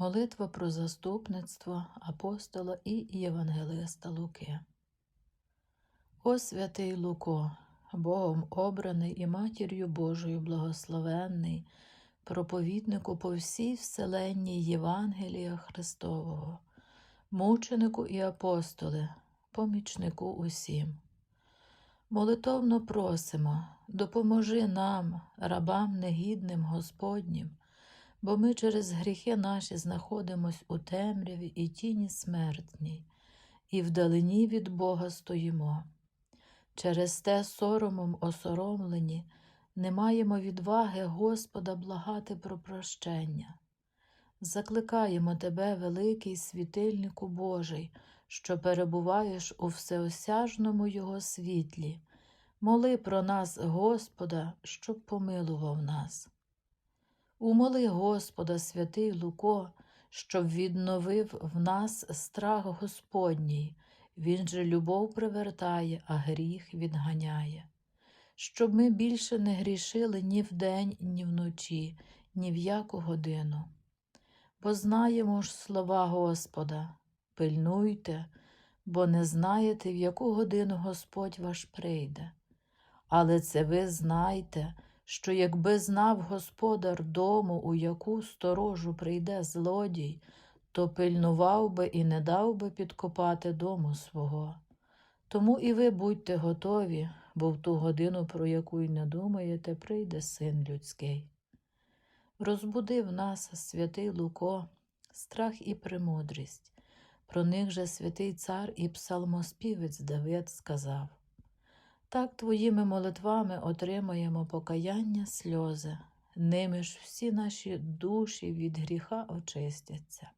Молитва про заступництво апостола і євангелиста Луки. О святий Луко, Богом обраний і матір'ю Божою благословенний, проповіднику по всій вселенній Євангелія Христового, мученику і апостоле, помічнику усім. Молитовно просимо, допоможи нам, рабам негідним Господнім, бо ми через гріхи наші знаходимось у темряві і тіні смертній, і вдалині від Бога стоїмо. Через те соромом осоромлені не маємо відваги Господа благати про прощення. Закликаємо Тебе, великий світильнику Божий, що перебуваєш у всеосяжному Його світлі. Моли про нас, Господа, щоб помилував нас. Умоли Господа, святий Луко, щоб відновив в нас страх Господній, Він же любов привертає, а гріх відганяє, щоб ми більше не грішили ні вдень, ні вночі, ні в яку годину. Бо знаємо ж слова Господа, пильнуйте, бо не знаєте, в яку годину Господь ваш прийде. Але це ви знайте, що якби знав господар дому, у яку сторожу прийде злодій, то пильнував би і не дав би підкопати дому свого. Тому і ви будьте готові, бо в ту годину, про яку й не думаєте, прийде син людський. Розбудив нас святий Луко, страх і премудрість. Про них же святий цар і псалмоспівець Давид сказав так твоїми молитвами отримаємо покаяння сльози, ними ж всі наші душі від гріха очистяться.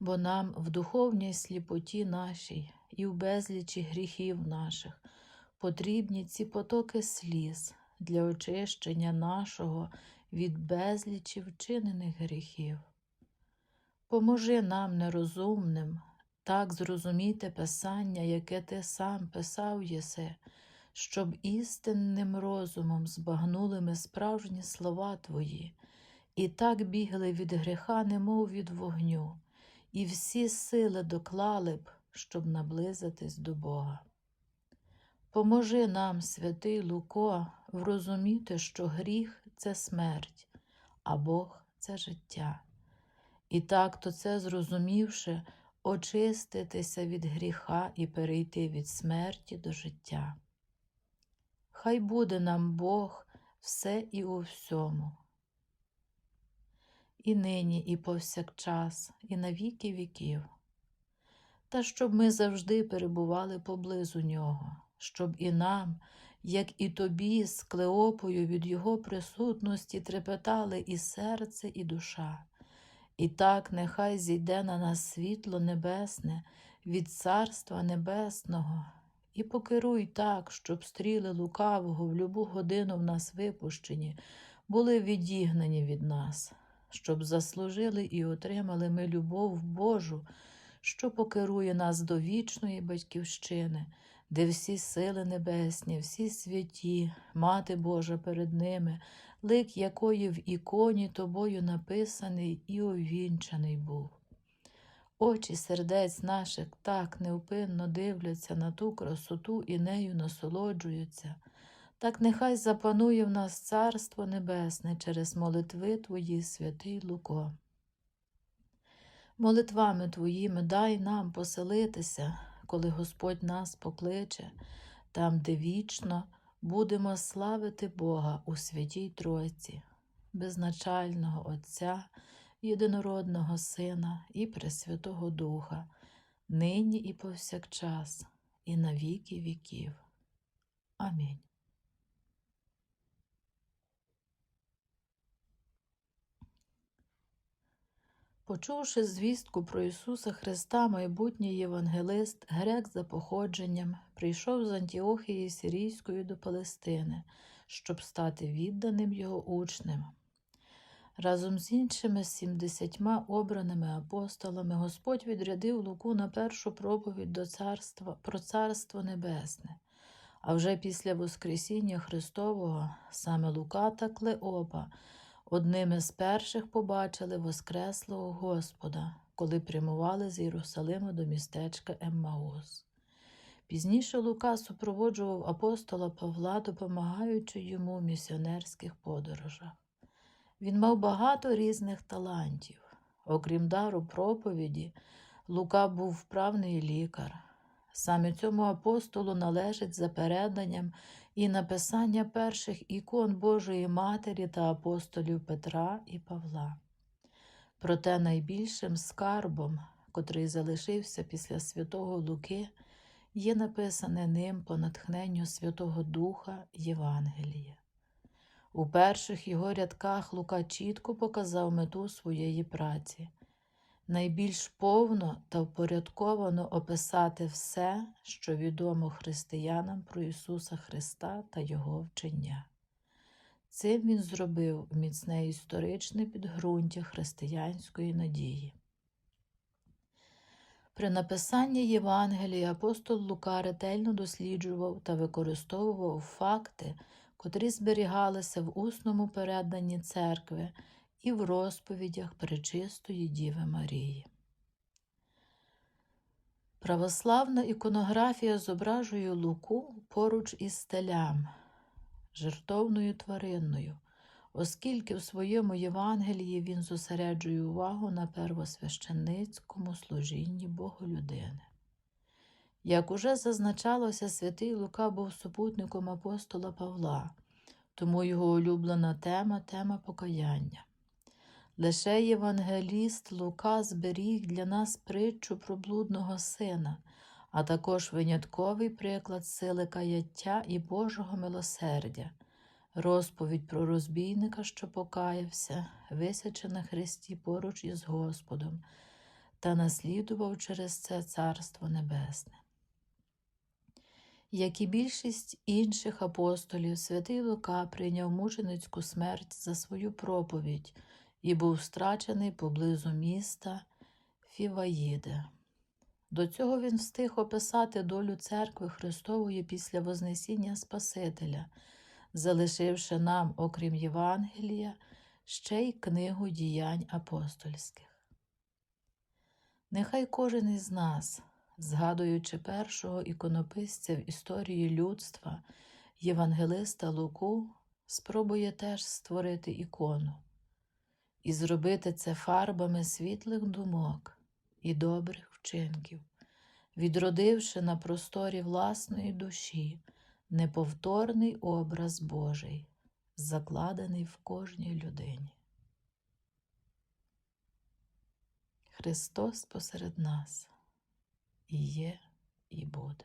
Бо нам в духовній сліпоті нашій і в безлічі гріхів наших потрібні ці потоки сліз для очищення нашого від безлічі вчинених гріхів. Поможи нам нерозумним так зрозуміти Писання, яке ти сам писав єси, щоб істинним розумом збагнули ми справжні слова Твої, і так бігли від гріха, немов від вогню, і всі сили доклали б, щоб наблизитись до Бога. Поможи нам, святий Луко, врозуміти, що гріх це смерть, а Бог це життя. І так то це зрозумівши, очиститися від гріха і перейти від смерті до життя. Хай буде нам Бог все і у всьому. І нині, і повсякчас, і на віки віків, та щоб ми завжди перебували поблизу Нього, щоб і нам, як і тобі, з Клеопою від Його присутності трепетали і серце, і душа. І так нехай зійде на нас світло небесне від Царства Небесного, і покеруй так, щоб стріли лукавого в любу годину в нас випущені, були відігнані від нас, щоб заслужили і отримали ми любов Божу, що покерує нас до вічної батьківщини, де всі сили небесні, всі святі, Мати Божа перед ними лик якої в іконі тобою написаний і увінчаний був. Очі сердець наших так невпинно дивляться на ту красоту і нею насолоджуються, так нехай запанує в нас Царство Небесне через молитви Твої, святий Луко. Молитвами Твоїми дай нам поселитися, коли Господь нас покличе, там, де вічно будемо славити Бога у святій Тройці, безначального Отця, єдинородного Сина і Пресвятого Духа, нині і повсякчас, і на віки віків. Амінь. Почувши звістку про Ісуса Христа, майбутній євангелист, грек за походженням, прийшов з Антіохії Сирійської до Палестини, щоб стати відданим його учнем. Разом з іншими сімдесятьма обраними апостолами Господь відрядив Луку на першу проповідь до царства, про Царство Небесне. А вже після Воскресіння Христового саме Лука та Клеопа одними з перших побачили Воскреслого Господа, коли прямували з Єрусалима до містечка Еммаус. Пізніше Лука супроводжував апостола Павла, допомагаючи йому в місіонерських подорожах. Він мав багато різних талантів. Окрім дару проповіді, Лука був вправний лікар. Саме цьому апостолу належить за переданням і написання перших ікон Божої Матері та апостолів Петра і Павла. Проте найбільшим скарбом, котрий залишився після святого Луки, є написане ним по натхненню Святого Духа Євангеліє. У перших його рядках Лука чітко показав мету своєї праці найбільш повно та впорядковано описати все, що відомо християнам про Ісуса Христа та Його вчення. Цим він зробив міцне історичне підґрунтя християнської надії. При написанні Євангелія апостол Лука ретельно досліджував та використовував факти, котрі зберігалися в усному переданні церкви і в розповідях Пречистої Діви Марії. Православна іконографія зображує Луку поруч із стелям, жертовною тваринною, оскільки в своєму Євангелії він зосереджує увагу на первосвященницькому служінні Богу людини. Як уже зазначалося, святий Лука був супутником апостола Павла, тому його улюблена тема тема покаяння. Лише євангеліст Лука зберіг для нас притчу про блудного сина, а також винятковий приклад сили каяття і Божого милосердя, розповідь про розбійника, що покаявся, висяче на хресті поруч із Господом, та наслідував через це Царство Небесне. Як і більшість інших апостолів, святий Лука прийняв мученицьку смерть за свою проповідь і був страчений поблизу міста Фіваїде. До цього він встиг описати долю церкви Христової після Вознесіння Спасителя, залишивши нам, окрім Євангелія, ще й книгу діянь апостольських. Нехай кожен із нас, згадуючи першого іконописця в історії людства, Євангелиста Луку, спробує теж створити ікону і зробити це фарбами світлих думок і добрих вчинків, відродивши на просторі власної душі неповторний образ Божий, закладений в кожній людині. Христос посеред нас і є, і буде.